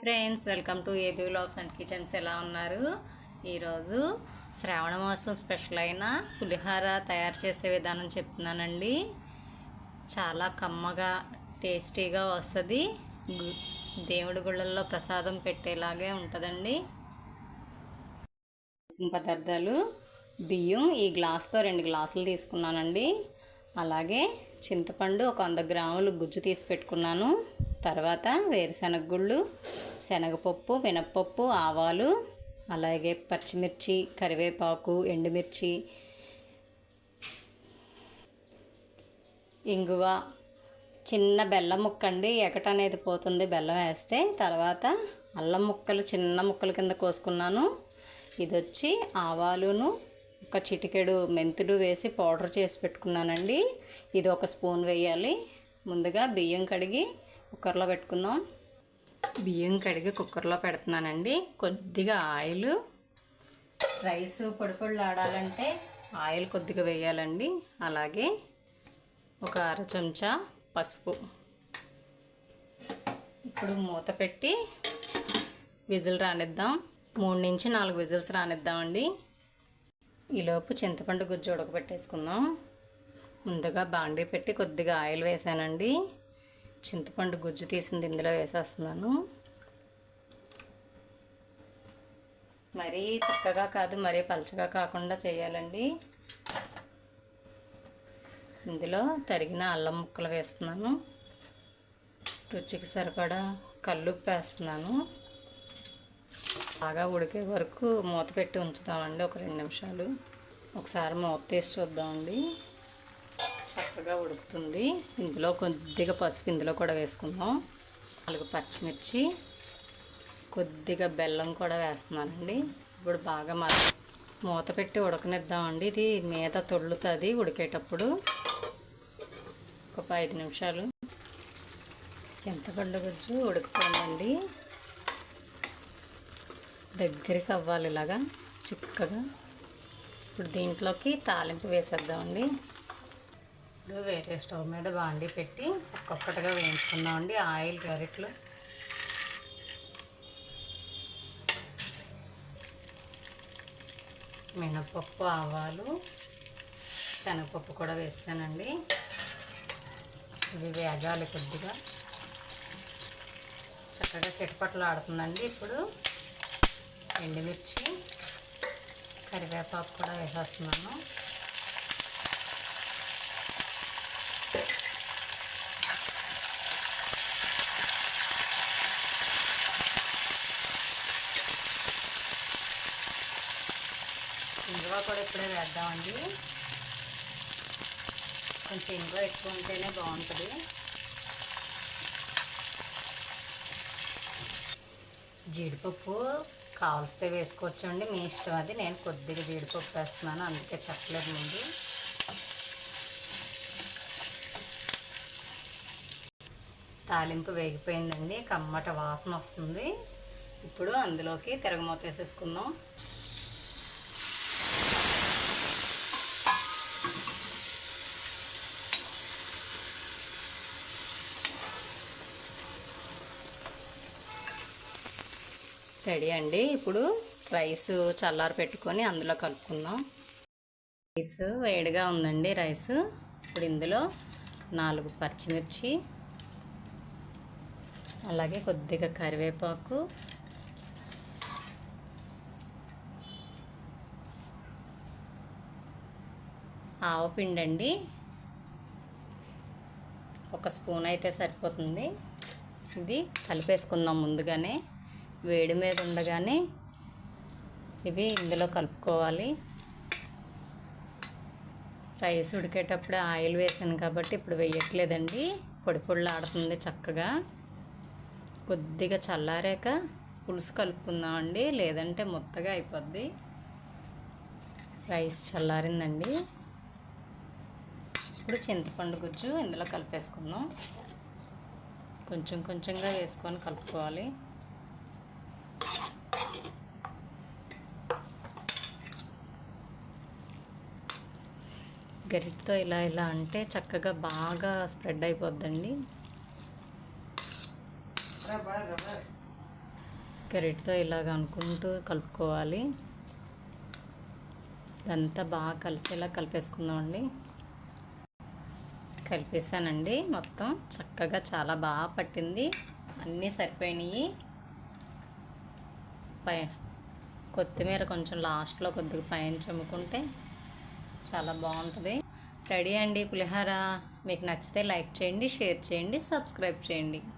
Friends welcome to A B vlogs and kitchens. ఎలా ఉన్నారు? ఈరోజు శ్రావణ మాసం స్పెషల్ అయిన పులిహార తయారు చేసే విధానం చెప్తున్నానండి. చాలా కమ్మగా టేస్టీగా వస్తుంది. దేవుడి గుళ్ళల్లో ప్రసాదం పెట్టేలాగే ఉంటుందండి. పదార్థాలు బియ్యం ఈ గ్లాస్తో రెండు గ్లాసులు తీసుకున్నానండి. అలాగే చింతపండు ఒక వంద గ్రాములు గుజ్జు తీసి పెట్టుకున్నాను. తర్వాత వేరుశనగ గుళ్ళు శనగపప్పు మినప్పప్పు ఆవాలు అలాగే పచ్చిమిర్చి కరివేపాకు ఎండుమిర్చి ఇంగువ చిన్న బెల్లం ముక్క అండి. ఎకట అనేది పోతుంది బెల్లం వేస్తే. తర్వాత అల్లం ముక్కలు చిన్న ముక్కల కింద కోసుకున్నాను. ఇది వచ్చి ఆవాలును ఒక చిటికెడు మెంతులు వేసి పౌడర్ చేసి పెట్టుకున్నానండి. ఇది ఒక స్పూన్ వేయాలి. ముందుగా బియ్యం కడిగి కుక్కర్లో పెట్టుకుందాం. బియ్యం కడిగి కుక్కర్లో పెడుతున్నానండి. కొద్దిగా ఆయిల్. రైస్ పొడి పొడిలు ఆడాలంటే ఆయిల్ కొద్దిగా వేయాలండి. అలాగే ఒక అర చెంచా పసుపు. ఇప్పుడు మూత పెట్టి విజిల్ రానిద్దాం. మూడు నుంచి నాలుగు విజిల్స్ రానిద్దామండి. ఈలోపు చింతపండు గుజ్జు ఉడకబెట్టేసుకుందాం. ముందుగా బాండీ పెట్టి కొద్దిగా ఆయిల్ వేసానండి. చింతపండు గుజ్జు తీసింది ఇందులో వేసేస్తున్నాను. మరీ చిక్కగా కాదు మరీ పలచగా కాకుండా చేయాలండి. ఇందులో తరిగిన అల్లం ముక్కలు వేస్తున్నాను. రుచికి సరిపడా కల్లుప్పు వేస్తున్నాను. బాగా ఉడికే వరకు మూత పెట్టి ఉంచుతామండి ఒక రెండు నిమిషాలు. ఒకసారి మూత తీసి చూద్దామండి. చక్కగా ఉడుకుతుంది. ఇందులో కొద్దిగా పసుపు ఇందులో కూడా వేసుకుందాం. నాలుగు పచ్చిమిర్చి కొద్దిగా బెల్లం కూడా వేస్తున్నానండి. ఇప్పుడు బాగా మ మూత పెట్టి ఉడకనిద్దామండి. ఇది మీద తొల్లుతుంది ఉడికేటప్పుడు. ఒక ఐదు నిమిషాలు. చింతపండు గుజ్జు ఉడికిపోయిందండి దగ్గరికి అవ్వాలి ఇలాగా చిక్కగా. ఇప్పుడు దీంట్లోకి తాలింపు వేసేద్దామండి. ఇప్పుడు వేరే స్టవ్ మీద బాండి పెట్టి ఒక్కొక్కటిగా వేయించుకుందామండి. ఆయిల్ గరిట్లు. మినపప్పు ఆవాలు శనగపప్పు కూడా వేసానండి. ఇవి వేగాలి కొద్దిగా. చక్కగా చిటపట్లు ఆడుతుందండి ఇప్పుడు. ఎండుమిర్చి కరివేపాకు కూడా వేసేస్తున్నాను. ఇంగువ కూడా ఇప్పుడే వేద్దామండి. కొంచెం ఇంగువ ఎక్కువ ఉంటేనే బాగుంటుంది. జీడిపప్పు కావలిస్తే వేసుకోవచ్చండి. మీ ఇష్టం అది. నేను కొద్దిగా జీడిపప్పు వేస్తున్నాను. అందుకే చెప్పలేదు ముందు. తాలింపు వేగిపోయిందండి. కమ్మట వాసన వస్తుంది. ఇప్పుడు అందులోకి తిరగమూత వేసేసుకుందాం. రెడీ అండి. ఇప్పుడు రైస్ చల్లారి పెట్టుకొని అందులో కలుపుకుందాం. రైస్ వేడిగా ఉందండి రైస్. ఇప్పుడు ఇందులో నాలుగు పచ్చిమిర్చి అలాగే కొద్దిగా కరివేపాకు ఆవపిండి అండి ఒక స్పూన్ అయితే సరిపోతుంది. ఇది కలిపేసుకుందాం ముందుగానే. వేడి మీద ఉండగానే ఇవి ఇందులో కలుపుకోవాలి. రైస్ ఉడికేటప్పుడు ఆయిల్ వేసాను కాబట్టి ఇప్పుడు వేయట్లేదండి. పొడి ఆడుతుంది చక్కగా. కొద్దిగా చల్లారాక పులుసు కలుపుకుందామండి. లేదంటే మొత్తగా అయిపోద్ది. రైస్ చల్లారిందండి. ఇప్పుడు చింతపండు గుజ్జు ఇందులో కలిపేసుకుందాం. కొంచెం కొంచెంగా వేసుకొని కలుపుకోవాలి. గరిటతో ఇలా ఇలా అంటే చక్కగా బాగా స్ప్రెడ్ అయిపోద్దండి. గరిటతో ఇలాగ అనుకుంటూ కలుపుకోవాలి. ఇదంతా బాగా కలిసేలా కలిపేసుకుందామండి. కలిపేసానండి మొత్తం. చక్కగా చాలా బాగా పట్టింది. అన్నీ సరిపోయినాయి. పై కొత్తిమీర కొంచెం లాస్ట్లో కొద్దిగా పైన చెమ్ముకుంటే చాలా బాగుంటుంది. రెడీ అండి పులిహార. మీకు నచ్చితే లైక్ చేయండి షేర్ చేయండి సబ్స్క్రైబ్ చేయండి.